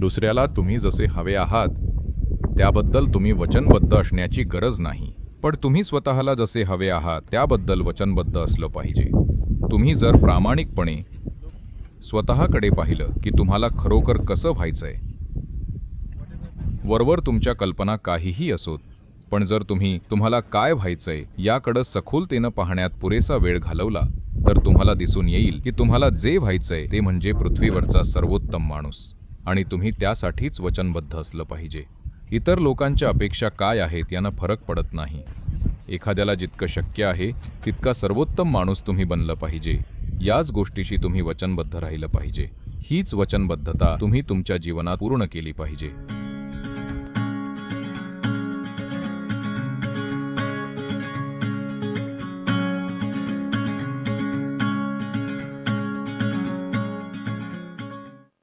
दुसऱ्याला तुम्ही जसे हवे आहात त्याबद्दल तुम्ही वचनबद्ध असण्याची गरज नाही. पण तुम्ही स्वतःला जसे हवे आहात त्याबद्दल वचनबद्ध असलं पाहिजे. तुम्ही जर प्रामाणिकपणे स्वतःकडे पाहिलं की तुम्हाला खरोखर कसं व्हायचंय. वरवर तुमच्या कल्पना काहीही असोत पण जर तुम्ही तुम्हाला काय व्हायचंय याकडं सखोलतेनं पाहण्यात पुरेसा वेळ घालवला तर तुम्हाला दिसून येईल की तुम्हाला जे व्हायचंय ते म्हणजे पृथ्वीवरचा सर्वोत्तम माणूस. आणि तुम्ही त्यासाठीच वचनबद्ध असलं पाहिजे. इतर लोकांच्या अपेक्षा काय आहेत यानं फरक पडत नाही. एखाद्याला जितकं शक्य आहे तितका सर्वोत्तम माणूस तुम्ही बनलं पाहिजे. याच गोष्टीशी तुम्ही वचनबद्ध राहिलं पाहिजे. हीच वचनबद्धता तुम्ही तुमच्या जीवनात पूर्ण केली पाहिजे.